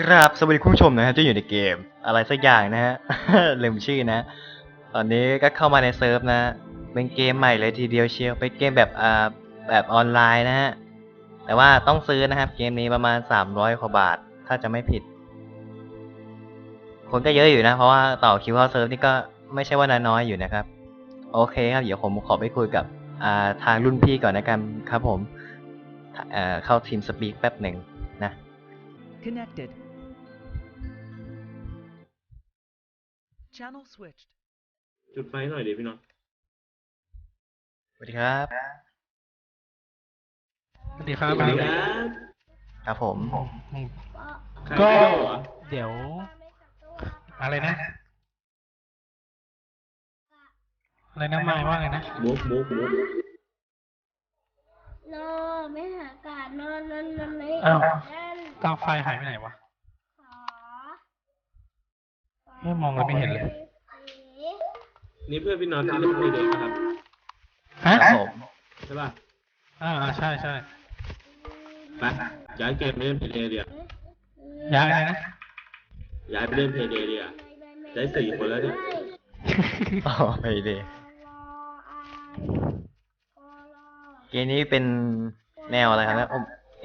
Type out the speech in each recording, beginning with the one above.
ครับ สวัสดีคุณผู้ชมนะฮะที่อยู่ในเกม อะไรสักอย่างนะฮะ ลืมชื่อนะ ตอนนี้ก็เข้ามาในเซิร์ฟนะ เป็นเกมใหม่เลยทีเดียวเชียว เป็นเกมแบบอ่าแบบออนไลน์นะฮะ แต่ว่าต้องซื้อนะครับ เกมนี้ประมาณ300กว่าบาท ถ้าจะไม่ผิด คนก็เยอะอยู่นะ เพราะว่าต่อคิวเข้าเซิร์ฟนี่ก็ไม่ใช่ว่าน้อยๆอยู่นะครับ โอเคครับ เดี๋ยวผมขอไปคุยกับอ่าทางรุ่นพี่ก่อนนะกันครับผม เอ่อเข้าทีมสปีกแป๊บหนึ่งนะ Connected. Channel switched. จุดไฟหน่อยดิพี่น็อตสวัสดีครับ สวัสดีครับ สวัสดีครับครับผมอืมใครก็เข้าเหรอเดี๋ยว อะไรนะ อะไรนะไม่ว่าไงนะมุกมุกมุกนอไม่หากาศนอนนอนนอนไม่อ้าวนั่นกาวไฟหายไปไหนวะ ขอ ไม่มองแล้วไม่เห็นเลยนี่เพื่อนพี่น็อตที่เล่นเพย์เดย์ครับฮะครับผมใช่ป่ะอ่าอ่าใช่ใช่ไปย้ายเกมไปเล่นเพย์เดย์เดียวย้ายอะไรนะย้ายไปเล่นเพย์เดย์เดียวได้สี่คนแล้วเนี่ยอ๋อไปดีเกมนี้เป็นแนวอะไรครับเนี่ย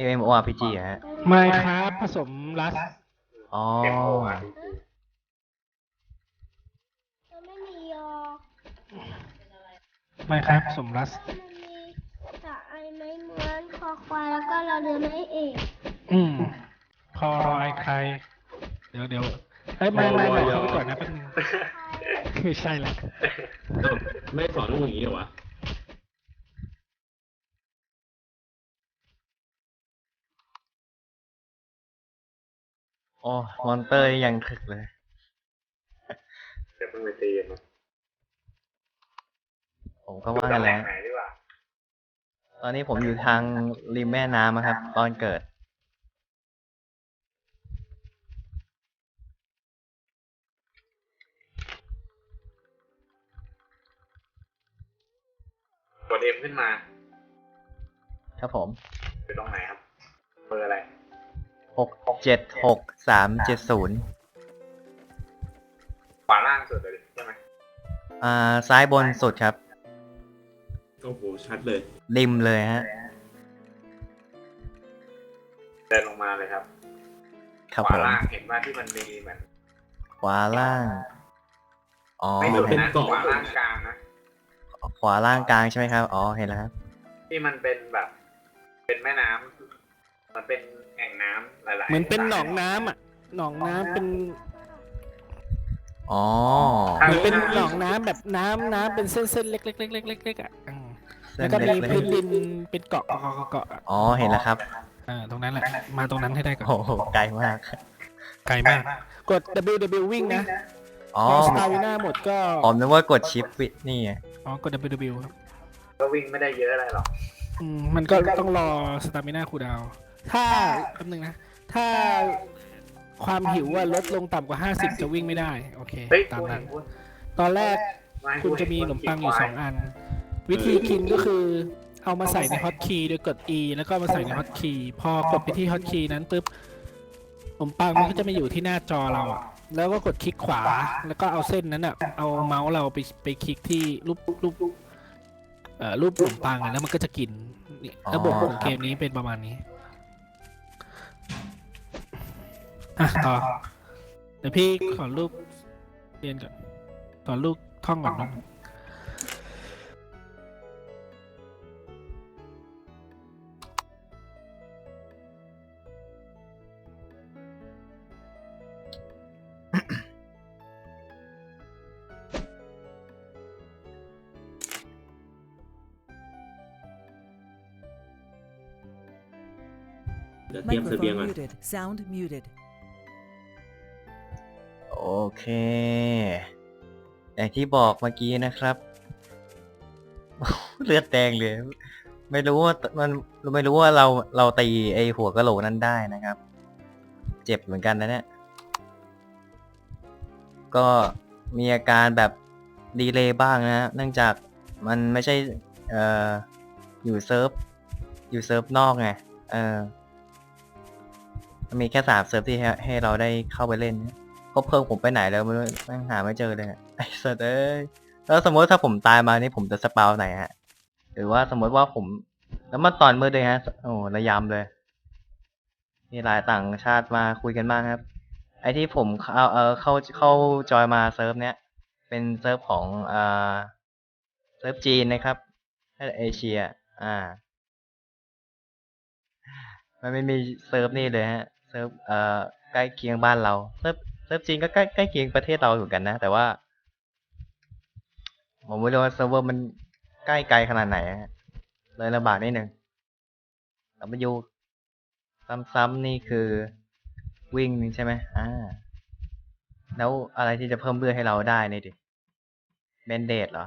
MMORPG อะฮะไม่ครับผสมรัสอ๋อ ไม่มียอ ไม่ครับผสมรัสมันมีสระไอไม้ม้วนคอควายแล้วก็เราเดินไม่เอกอืมพอรอไอ้ใคร เดี๋ยวเดี๋ยวเอ้ยไม่ไม่ไม่เข้าไปก่อนนะเป็นงไม่ใช่ละอ้าวไม่สอนลูกอย่างนี้เหรอวะโอ้มอนเตอร์นี่ยังถึกเลย เดี๋ยวเพิ่งไปตีกันนะ ผมก็ว่ากันแล้วไหนดีกว่าตอนนี้ผมอยู่ทางริมแม่น้ำอะครับ ตอนเกิด กดเอ็มขึ้นมาครับผมอยู่ตรงไหนครับเบอร์อะไรหกเจ็ดหกสามเจ็ดศูนย์ขวาล่างสุดเลยใช่ไหมอ่าซ้ายบนสุดครับ โอ้โหชัดเลย ริมเลยฮะเดินลงมาเลยครับครับขผวามล่างเห็นว่าที่มันมีเหมือนขวาล่างอ๋อไม่สุดเห็นนะขวาล่างกลางนะขวาล่างกลางใช่ไหมครับอ๋อเห็นแล้วครับที่มันเป็นแบบ เป็นแม่น้ำมันเป็นแอ่งน้ำหลายๆเหมือนเป็นหนองน้ำอะ หนองน้ำเป็นอ๋อ เหมือนเป็นหนองน้ำแบบน้ำน้ำเป็นเส้นๆเล็กๆๆๆๆๆอะอืม แล้วก็มีเส้นเล็พื้นๆดินเป็นเกาะเกาะเกาะเกาะอะอ๋อเห็นแล้วครับอ่าตรงนั้นแหละ มาตรงนั้นให้ได้ก่อนโอ้โหไกลมาก ไกลมาก กด W W วิ่งนะอ๋อพอสตาร์วิน่าหมดก็ผมนึกว่ากดชิปวินี่ไงอ๋อกด W W ครับก็วิ่งไม่ได้เยอะอะไรหรอกอืมมันก็ต้องรอสตาร์วิน่าคูลดาวน์ถ้าแป๊บนึงนะ ถ้าความหิวว่าลดลงต่ำกว่า 50 จะวิ่งไม่ได้ โอเคเฮ้ยตามพูดนั้นพูดตอนแรกไม่คุณจะมีขนมปังอยู่สองอัน วิธีกินก็คือเอามาใส่ในฮอตคีย์โดยกด E แล้วก็เอามาใส่ในฮอตคีย์พอกดไปที่ฮอตคีย์นั้นปุ๊บขนมปังมันก็จะมาอยู่ที่หน้าจอเราอะแล้วก็กดคลิกขวาแล้วก็เอาเส้นนั้นอะเอาเมาส์เราไปไปคลิกที่รูปรูปเอ่อรูปขนมปังอะแล้วมันก็จะกินนี่ระบบของเกมนี้เป็นประมาณนี้อะต่อเดี๋ยวพี่ขอรูปเรียนก่อนขอรูปท่องก่อนนะเดี๋ยว เตรียมเสบียง Microphone ก่อน muted. Sound muted. โอเคอย่างที่บอกเมื่อกี้นะครับ เลือดแดงเลย ไม่รู้ว่ามันไม่รู้ว่าเราเราตีไอหัวกะโหลกนั้นได้นะครับ เจ็บเหมือนกันนะเนี่ย ก็มีอาการแบบดีเลย์บ้างนะเนื่องจากมันไม่ใช่เอ่ออยู่เซิร์ฟอยู่เซิร์ฟนอกไงเออ มีแค่สามเซิร์ฟที่ให้ให้เราได้เข้าไปเล่นนะเขาเพิ่มผมไปไหนแล้วไม่รู้แม่งหาไม่เจอเลยเนี่ยไอ้สัสเอ้ยแล้วสมมติถ้าผมตายมานี่ผมจะสปาวไหนฮะ หรือว่าสมมติว่าผม แล้วมันตอนมืดเลยฮะ โอ้ระยำเลย มีหลายต่างชาติมาคุยกันบ้างครับ ไอที่ผมเข้าเออเข้าเข้าจอยมาเซิร์ฟเนี้ย เป็นเซิร์ฟของอ่าเซิร์ฟจีนนะครับถ้เอเชีย อ่า มันไม่มีเซิร์ฟนี่เลยฮะ ซิร์ฟเอ่อใกล้เคียงบ้านเราเซิร์ฟเซิร์ฟจีนก็ใกล้ใกล้เคียงประเทศเราเหมือนกันนะ แต่ว่า ผมไม่รู้ว่าเซิร์ฟเวอร์มันใกล้ไกลขนาดไหนเลยลำบากนิดนึงแต่มาอยู่ซ้ำๆนี่คือวิ่งใช่ไหมอ่า แล้วอะไรที่จะเพิ่มเลือดให้เราได้นี่ดิเบนเดดเหรอ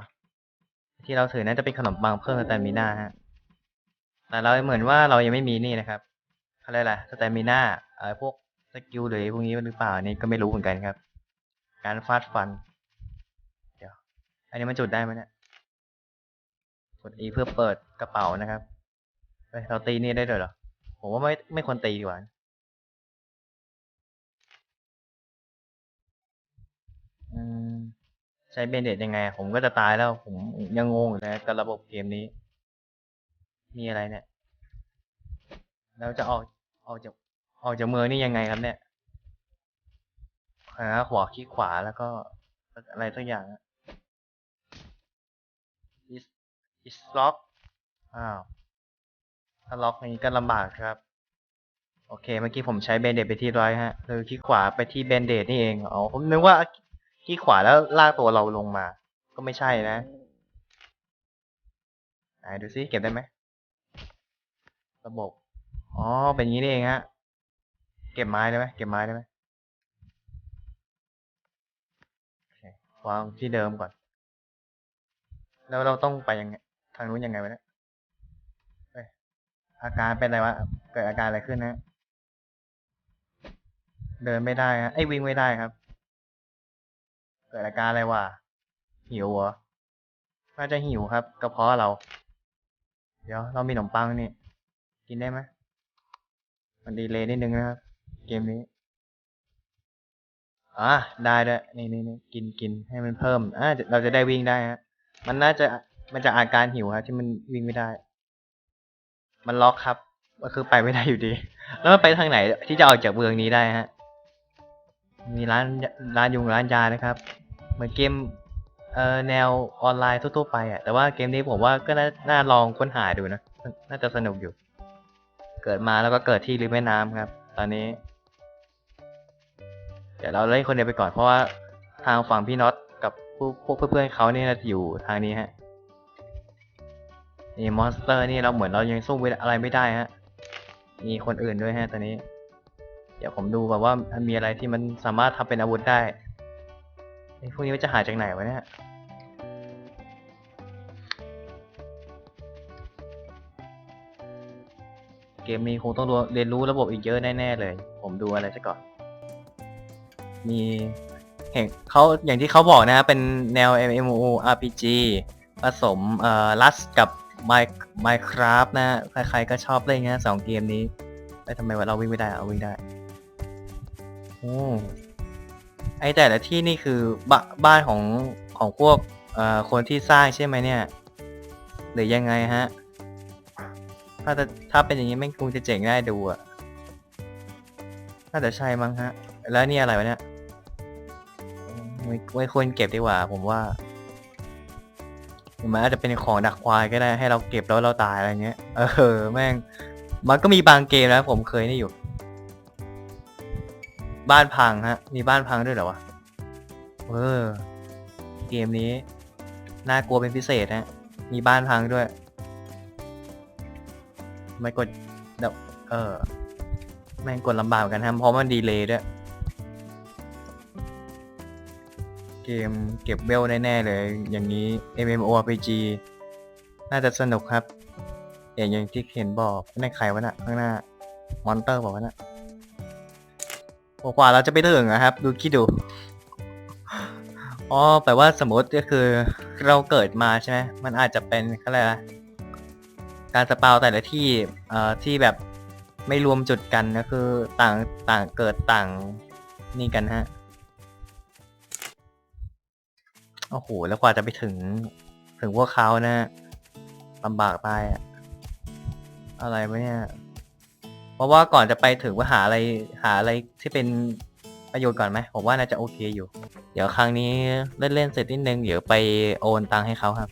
ที่เราถือน่าจะเป็นขนมปังเพิ่มสแตมิน่าฮะ แต่เราเหมือนว่าเรายังไม่มีนี่นะครับ เขาเรียกอะสแตมิน่าเออพวกสกิลหรือพวกนี้มันหรือเปล่านี่ก็ไม่รู้เหมือนกันครับ การฟาดฟัน เดี๋ยว อันนี้มันจุดได้ไหมเนี่ยกด E เพื่อเปิดกระเป๋านะครับเฮ้ยเราตีนี่ได้ด้วยเหรอ ผมว่าไม่ไม่ควรตีดีกว่าอืมใช้เบนเดตยังไง ผมก็จะตายแล้ว ผมยังงงอยู่นะกับระบบเกมนี้ มีอะไรเนี่ยแล้วจะออก ออกจากออกจากเมืองนี่ยังไงครับเนี่ยหาขวาคลิกขวาแล้วก็อะไรสักอย่างอะ is is lock อ้าวถ้าล็อกอย่างนี้ก็ลำบากครับ โอเค เมื่อกี้ผมใช้เบนเดตไปที่ร้อยฮะคือคลิกขวาไปที่เบนเดตนี่เองอ๋อผมนึกว่าคลิกขวาแล้วลากตัวเราลงมา ก็ไม่ใช่นะไหนดูซิเก็บได้ไหมระบบ อ๋อ เป็นอย่างนี้นี่เองฮะ เก็บไม้ได้ไหมเก็บไม้ได้ไหมวางที่เดิมก่อน แล้วเราต้องไปยังไง ทางนู้นยังไงวะเนี่ยอาการเป็นอะไรวะ เกิดอาการอะไรขึ้นนะ เดินไม่ได้ฮะไอ้วิ่งไม่ได้ครับ เกิดอาการอะไรวะ หิวเหรอ น่าจะหิวครับกระเพาะเรา เดี๋ยวเรามีขนมปังนี่ กินได้ไหม มันดีเลยนิดนึงนะครับ เกมนี้อะได้ด้วยนี่นี่นี่กินกินให้มันเพิ่มอ่าเราจะได้วิ่งได้ฮะมันน่าจะมันจะอาการหิวครับที่มันวิ่งไม่ได้ มันล็อกครับก็คือไปไม่ได้อยู่ดี แล้วมันไปทางไหนที่จะออกจากเมืองนี้ได้ฮะ มีร้านร้านยุงร้านยานะครับ เหมือนเกมเอ่อแนวออนไลน์ทั่วๆไปอะแต่ว่าเกมนี้ผมว่าก็น่าน่าลองค้นหาดูนะ น่าจะสนุกอยู่ เกิดมาแล้วก็เกิดที่ริมแม่น้ำครับ ตอนนี้ เดี๋ยวเราเล่นคนเดียวไปก่อนเพราะว่าทางฝั่งพี่น็อตกับพวกเพื่อนๆเขาเนี่ยอยู่ทางนี้ฮะนี่มอนสเตอร์นี่เราเหมือนเรายังสู้อะไรไม่ได้ฮะ มีคนอื่นด้วยฮะตอนนี้ เดี๋ยวผมดูแบบว่ามันมีอะไรที่มันสามารถทำเป็นอาวุธได้ไอ้พวกนี้มันจะหาจากไหนวะเนี่ย มนี้คงต้องเรียนรู้ระบบอีกเยอะแน่ๆเลย ผมดูอะไรซะก่อน มีเห็นเขาอย่างที่เขาบอกนะเป็นแนว MMO RPG ผสมเอ่อลัสกับ Minecraft นะ ใครๆก็ชอบเล่นนะสองเกมนี้ไอ้ยทำไมวะเราวิ่งไม่ได้เอาวิ่งได้โอ้ไอแต่ละที่นี่คือบ้าบ้านของของพวกเอ่อคนที่สร้างใช่ไหมเนี่ย หรือยังไงฮะ ถ้าจะถ้าเป็นอย่างนี้แม่งคงจะเจ๋งน่าดูอะน่าจะใช่มั้งฮะ แล้วนี่อะไรวะเนี่ยไม่ไม่ควรเก็บดีกว่า ผมว่าหรือมันอาจจะเป็นของดักควายก็ได้ให้เราเก็บแล้วเราตายอะไรเงี้ย เออ แม่ง มันก็มีบางเกมนะผมเคยนี่อยู่ บ้านพังฮะ มีบ้านพังด้วยเหรอวะ เออ เกมนี้ น่ากลัวเป็นพิเศษฮะมีบ้านพังด้วย ไม่กดเดยวเออแม่งกดลำบากเหมือนกันฮะเพราะมันดีเลย์ด้วย เกมเก็บเวลแน่ ๆ เลย อย่างนี้ MMORPG น่าจะสนุกครับอย่างอย่างที่เห็นบอกในใครวะน่ะข้างหน้ามอนเตอร์บอกว่าน่ะโอ้กว่าเราจะไปถึงนะครับ ดูคิดดูอ๋อแปลว่าสมมติก็คือเราเกิดมาใช่ไหมมันอาจจะเป็นอะไรนะ การสปาวแต่ละที่เอ่อที่แบบไม่รวมจุดกันก็คือต่างต่างเกิดต่างนี่กันฮะโอ้โหแล้วกว่าจะไปถึงถึงพวกเขานะลำบากตายอะอะไรวะเนี่ย เพราะว่าก่อนจะไปถึงว่าหาอะไรหาอะไรที่เป็นประโยชน์ก่อนไหมผมว่าน่าจะโอเคอยู่ เดี๋ยวครั้งนี้เล่นเล่นเสร็จนิดนึงเดี๋ยวไปโอนตังค์ให้เขาครับ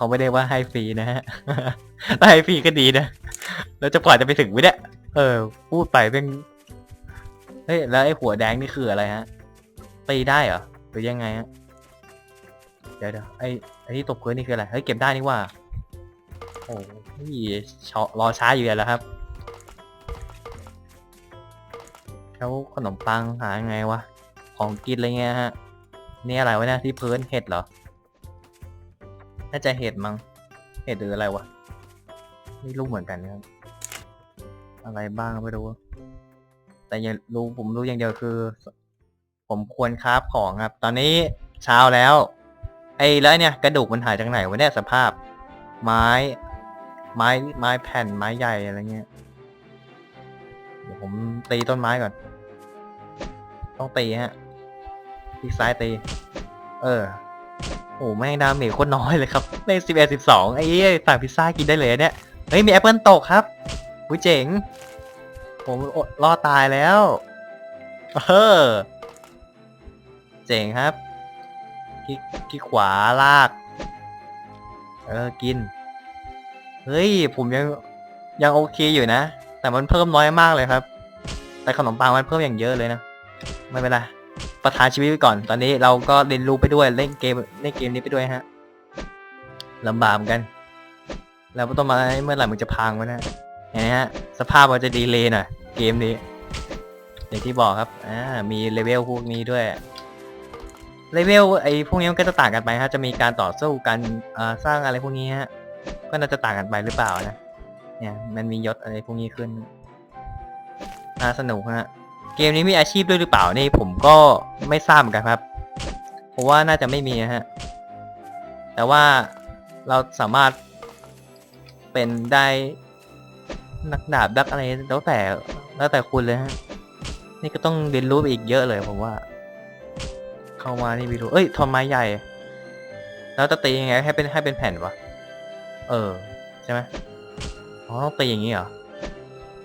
เขาไม่ได้ว่าให้ฟรีนะฮะถ้าให้ฟรีก็ดีนะ แล้วจะกว่าจะไปถึงวิเนี่ยเออ พูดไปเป็นเฮ้ย แล้วไอ้หัวแดงนี่คืออะไรฮะ ตีได้เหรอ หรือยังไงฮะ เดี๋ยวเดี๋ยวไอ้ไอ้ที่ตบพื้นนี่คืออะไร เฮ้ย เก็บได้นี่ว่า โอ้ยชอรอช้าอยู่แล้วครับแล้วขนมปังหาไงวะ ของกินอะไรเงี้ยฮะ นี่อะไรวะเนี่ยที่พื้นเห็ดเหรอ น่าจะเห็ดมั้งเห็ดหรืออะไรวะไม่รู้เหมือนกันครับอะไรบ้างไม่รู้ แต่อยังรู้ผมรู้อย่างเดียวคือ ผมควรคราฟของครับ ตอนนี้เช้าแล้ว ไอ้แล้วเนี่ยกระดูกมันหายจากไหนวะเนี่ยสภาพ ไม้ ไม้ไม้แผ่นไม้ใหญ่อะไรเงี้ยเดี๋ยวผมตีต้นไม้ก่อน ต้องตีฮะทีกซ้ายตี เออ โอ้แม่งดาเมจโคตรน้อยเลยครับในสิบเอ็ดสิบสองไอ้สั่งพิซซ่ากินได้เลยเนี่ยเฮ้ยมีแอปเปิลตกครับอุ้ยเจ๋งผมอดรอดตายแล้วเออเจ๋งครับคลิกคลิกขวาลาก เออกิน เฮ้ย ผมยังยังโอเคอยู่นะ แต่มันเพิ่มน้อยมากเลยครับ แต่ขนมปังมันเพิ่มอย่างเยอะเลยนะ ไม่เป็นไร ประทานชีวิตไว้ก่อน ตอนนี้เราก็เรียนรู้ไปด้วยเล่นเกมเล่นเกมนี้ไปด้วยฮะลำบากเหมือนกัน แล้วต้นไม้เมื่อไหร่มันจะพังวะนะเห็นไหมฮะ สภาพมันจะดีเลยหน่อยเกมนี้อย่างที่บอกครับ อ่า มีเลเวลพวกนี้ด้วย เลเวลไอ้พวกนี้มันก็จะต่างกันไปฮะ จะมีการต่อสู้กันสร้างอะไรพวกนี้ฮะ ก็น่าจะต่างกันไปหรือเปล่านะ เนี่ย มันมียศอะไรพวกนี้ขึ้นน่าสนุกฮะ เกมนี้มีอาชีพด้วยหรือเปล่านี่ผมก็ไม่ทราบเหมือนกันครับเพราะว่าน่าจะไม่มีนะฮะแต่ว่าเราสามารถเป็นได้นักดาบดักอะไรแล้วแต่แล้วแต่คุณเลยฮะนี่ก็ต้องเรียนรู้ไปอีกเยอะเลยผมว่า เข้ามานี่ไม่รู้เอ้ยทอนไม้ใหญ่ แล้วจะตียังไงให้เป็นให้เป็นแผ่นวะเออใช่ไหมอ๋อต้องตีอย่างนี้เหรอ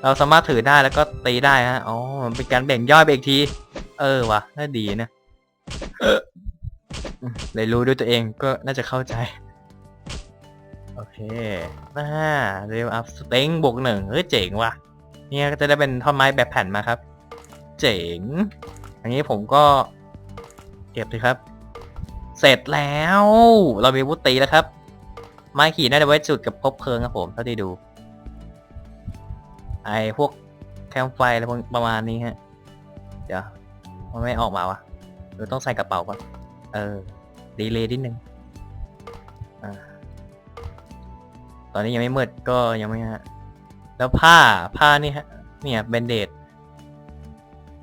เราสามารถถือได้แล้วก็ตีได้ฮะอ๋อมันเป็นการแบ่งย่อยไปอีกที เออวะน่าดีนะเลยรู้ด้วยตัวเองก็น่าจะเข้าใจ โอเคน่าเร็วอัพสเต็งบวกหนึ่งเฮ้ยเจ๋งว่ะ เนี่ยก็จะได้เป็นท่อนไม้แบบแผ่นมาครับ เจ๋งอย่างนี้ผมก็ เก็บเลยครับ เสร็จแล้ว เรามีวุธตีแล้วครับ ไม้ขี่น่าจะไว้จุดกับพบเพลิงครับผมเท่าที่ดู ไอพวกแคมไฟอะไรพวกประมาณนี้ฮะ เดี๋ยว มันไม่ออกมาวะหรือต้องใส่กระเป๋าปะเออ ดีเลยนิดนึงอ่าตอนนี้ยังไม่มืดก็ยังไม่ฮะ แล้วผ้าผ้านี่ฮะ เนี่ยเบนเดด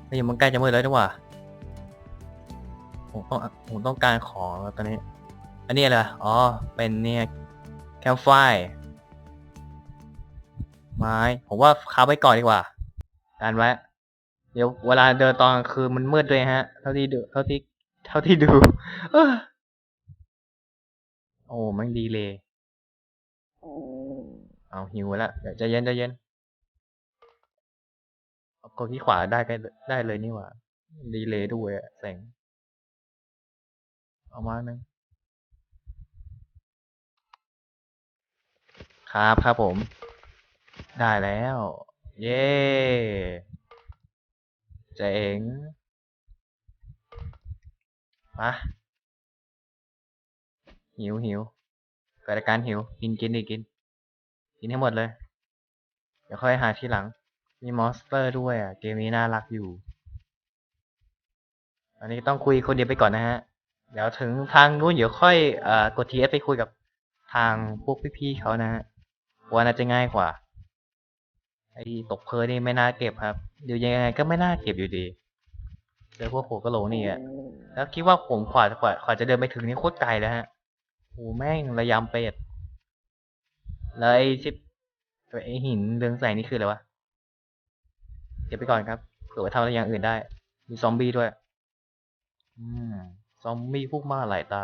นี่มันใกล้จะมืดแล้วดีกว่าผมต้องผมต้องการของแล้วตอนนี้ อันนี้อะไรอ๋อ เป็นเนี่ยแคมไฟ ไม้ ผมว่าค้าไว้ก่อนดีกว่า การไว้ เดี๋ยวเวลาเดินตอนคืนมันมืดด้วยฮะ เท่าที่ดู เท่าที่ เท่าที่ดูอ้อโอ้มันดีเลย เอาหิวแล้วเดี๋ยวใจะเย็นใจะเย็นเอากดที่ขวาได้ก็ได้เลยนี่หว่า ดีเลยด้วยแสง เอามาหนึ่งครับครับผม ได้แล้ว เย้เจ๋งมาหิวหิวเกิดอาการหิว กินกินดิกิน กินให้หมดเลย เดี๋ยวค่อยหาทีหลัง มีมอสเตอร์ด้วยอะ เกมนี้น่ารักอยู่ อันนี้ต้องคุยคนเดียวไปก่อนนะฮะ เดี๋ยวถึงทางนู้นเดี๋ยวค่อยเอ่อกดทีเอสไปคุยกับทางพวกพี่ๆเขานะฮะเพราะว่าน่าจะง่ายกว่า ไอ้ตกเพลินนี่ไม่น่าเก็บครับเดี๋ยวยังไงก็ไม่น่าเก็บอยู่ดีเจอพวกโผกระโหลกนี่อะแล้วคิดว่าผมขวากว่ากว่าจะเดินไปถึงนี่โคตรไกลแล้วฮะโอ้แม่งระยำเป็ดแล้วไอ้ชิปไอ้หินเรืองแสงนี่คืออะไรวะก็บไปก่อนครับเผื่อไปทำอะไรอย่างอื่นได้ มีซอมบี้ด้วย อืม ซอมบี้พวกมาหลายตา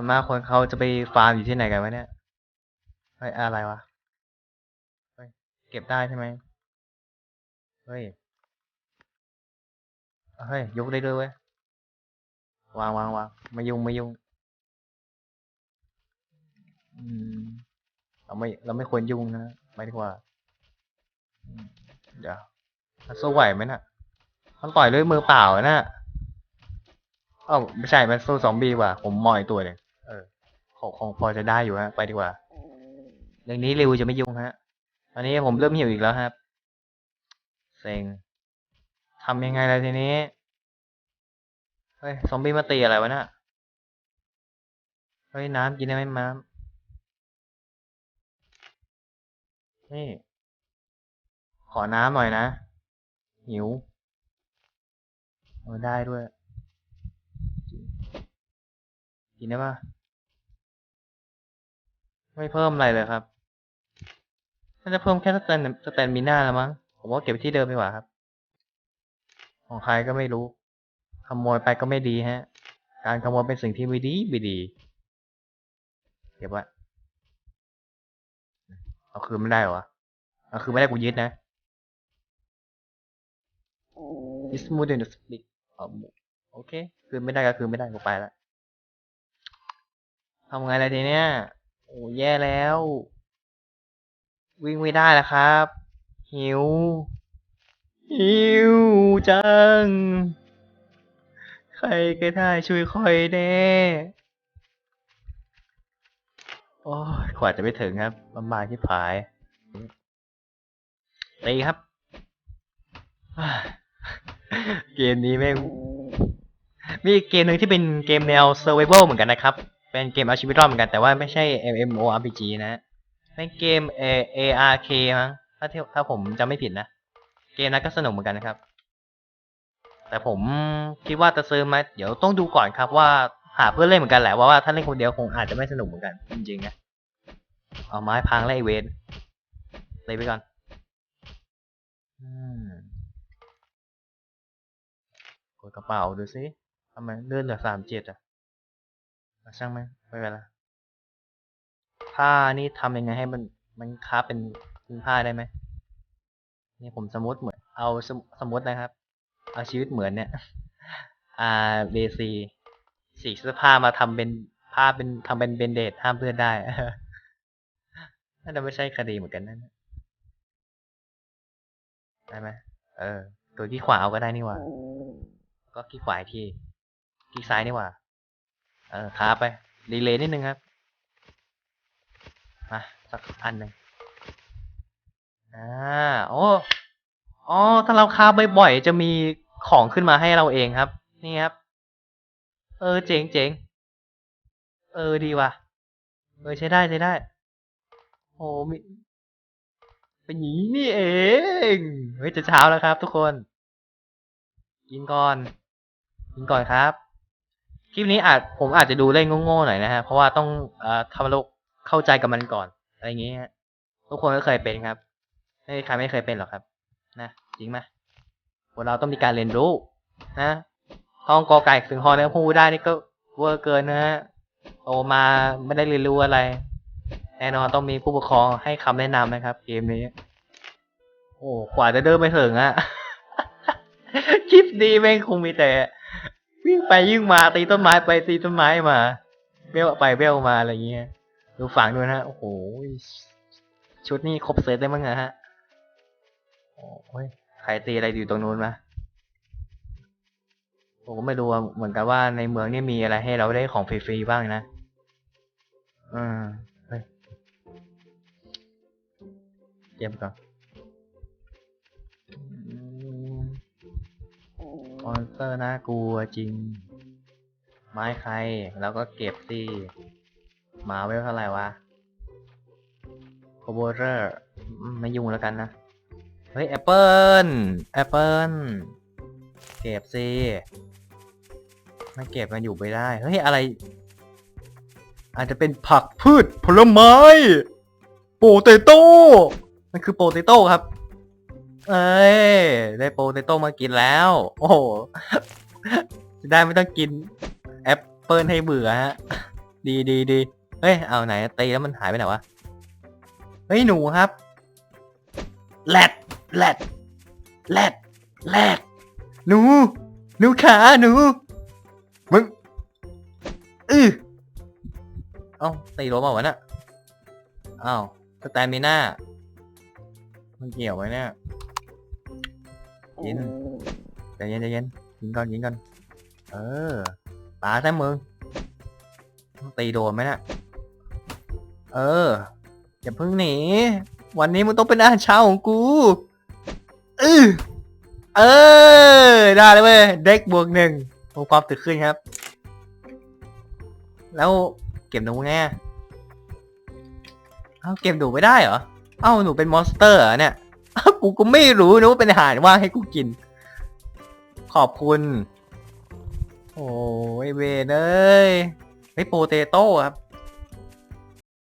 ส่วนมากคนเขาจะไปฟาร์มอยู่ที่ไหนกันวะเนี่ยเฮ้ยอะไรวะเฮ้ยเก็บได้ใช่ไหมเฮ้ยเฮ้ยยกได้ด้วยเว้ยวางวางวางไม่ยุ่งไม่ยุ่งเราไม่เราไม่ควรยุ่งนะไม่ดีกว่าเดี๋ยวมันสู้ไหวไหมน่ะมันต่อยด้วยมือเปล่าอะน่ะอ้าไม่ใช่มันสู้ซอมบี้ว่ะผมมอยตัวเลย เออคงคงพอจะได้อยู่ฮะ ไปดีกว่า เรื่องนี้ริวจะไม่ยุ่งฮะตอนนี้ผมเริ่มหิวอีกแล้วครับเซ็งทำยังไงล่ะทีนี้ เฮ้ย ซอมบี้มาตีอะไรวะน่ะเฮ้ย น้ำกินได้ไหมม้ามนี่ ขอน้ำหน่อยนะ หิวเออได้ด้วย กินได้ปะ ไม่เพิ่มอะไรเลยครับน่าจะเพิ่มแค่สแตนสแตนมิน่าแล้วมั้ง ผมว่าเก็บไว้ที่เดิมดีกว่าครับ ของใครก็ไม่รู้ ขโมยไปก็ไม่ดีฮะ การขโมยเป็นสิ่งที่ไม่ดีไม่ดี เก็บไว้เอาคืนไม่ได้เหรอวะเอาคืนไม่ได้กูยึดนะ It's more than a split อ๋อโอเค คืนไม่ได้ก็คืนไม่ได้กูไปละทำไงล่ะทีเนี้ย โอ้แย่แล้ว วิ่งไม่ได้แล้วครับ หิว หิวจัง ใครก็ได้ช่วยคอยแน่ โอ้ยกว่าจะไปถึงครับลำบากที่ผายตีครับ เกมนี้แม่งมีเกมหนึ่งที่เป็นเกมแนว survival เหมือนกันนะครับ เป็นเกมเอาชีวิตรอดเหมือนกันแต่ว่าไม่ใช่ MMORPG นะ เป็นเกม ARK มั้งถ้าถ้าผมจำไม่ผิดนะ เกมนั้นก็สนุกเหมือนกันนะครับ แต่ผมคิดว่าจะซื้อไหมเดี๋ยวต้องดูก่อนครับว่าหาเพื่อนเล่นเหมือนกันแหละว่าว่าถ้าเล่นคนเดียวคงอาจจะไม่สนุกเหมือนกัน จริงๆนะเอาไม้พังไล่เวนเลยไปก่อนกดกระเป๋าดูสิทำไมเลื่อนเหลือสามเจ็ดอะอะ ช่างไหมไม่เป็นไรผ้านี่ทำยังไงให้มันมันค้าเป็นเป็นผ้าได้ไหมนี่ผมสมมติเหมือน เอาสมสมมตินะครับ เอาชีวิตเหมือนเนี่ยอ่าเบซีสีเสื้อผ้ามาทำเป็นผ้าเป็นทำเป็นเบนเดดห้ามเพื่อนได้น่าจะไม่ใช่คดีเหมือนกันนั่นได้ไหมเออ ตัวที่ขวาเอาก็ได้นี่หว่า ก็คลิกขวาอีกทีคลิกซ้ายนี่หว่า เออค้าไปดีเลย์นิดนึงครับมาสักอันหนึ่งอ่าโอ้อ๋อถ้าเราค้าบ่อยๆจะมีของขึ้นมาให้เราเองครับ นี่ครับ เออเจ๋งเจ๋งเออดีว่ะเออใช้ได้ใช้ได้ โอ้มีเป็นอย่างนี้นี่เองเฮ้ยจะเช้าแล้วครับ ทุกคน กินก่อน กินก่อนครับ ลิปนี้อาจผมอาจจะดูเล่นโง่ๆหน่อยนะฮะ เพราะว่าต้องเอ่อทำให้เข้าใจกับมันก่อน อะไรอย่างเงี้ยทุกคนก็เคยเป็นครับไม่ใครไม่เคยเป็นหรอกครับ นะจริงไหมคนเราต้องมีการเรียนรู้ นะท่องกอไก่ถึงฮอแล้วพูดได้นี่ก็เวอร์เกินนะฮะโตมาไม่ได้เรียนรู้อะไร แน่นอนต้องมีผู้ปกครองให้คำแนะนำนะครับ เกมนี้ โอ้กว่าจะเดินไปถึงอะคลิปดีแม่งคงมีแต่ วิ่งไปยิ่งมาตีต้นไม้ไปตีต้นไม้มาเบลไปเบลมาอะไรเงี้ยดูฝั่งด้วยนะโอ้โหชุดนี้ครบเซตได้มั้งอะฮะโอ้ยใครตีอะไรอยู่ตรงนู้นมาผมก็ไม่รู้เหมือนกันว่าในเมืองนี่มีอะไรให้เราได้ของฟรีๆบ้างนะอืมเฮ้ยเก็บก่อน อนสเตอร์น่ากลัวจริง ไม้ใคร แล้วก็เก็บสิหมาเวลเท่าไหร่วะโคโบเรอร์ไม่ยุ่งแล้วกันนะ เฮ้ยแอปเปิลแอปเปิลเก็บสิไม่เก็บมันอยู่ไม่ได้ เฮ้ย อะไร อาจจะเป็นผักพืชผลไม้ โปเตโต้ มันคือโปเตโต้ครับ เอ้ย ได้โปเตโต้มากินแล้ว โอ้โหจะได้ไม่ต้องกิน แอปเปิลให้เบื่อฮะ ดีดีดีเฮ้ย เอาไหนตีแล้วมันหายไปไหนวะ เฮ้ย หนูครับแรดแรดแรดแรดหนู หนูขาหนู มึงอือเอ้าตีรถมาวะน่ะอ้าวสแตมิน่ามันเกี่ยวไว้เนี่ย ยินใจเย็นใจเย็นยิงก่อนยิงก่อนเออตาแท้มึงต้องตีโดนไหมน่ะเออ อย่าเพิ่งหนี วันนี้มึงต้องเป็นอาเช้าของกูอือเออ ได้เลยเว้ย เด็กบวกหนึ่งโอ้ความตึกขึ้นครับ แล้วเก็บหนูไงเอ้าเก็บหนูไม่ได้เหรอ เอ้าหนูเป็นมอนสเตอร์เหรอเนี่ย กูก็ไม่รู้นะว่าเป็นอาหารว่างให้กูกิน ขอบคุณ โอ้ยเวนเอ้ยไอ้โปเตโต้ครับ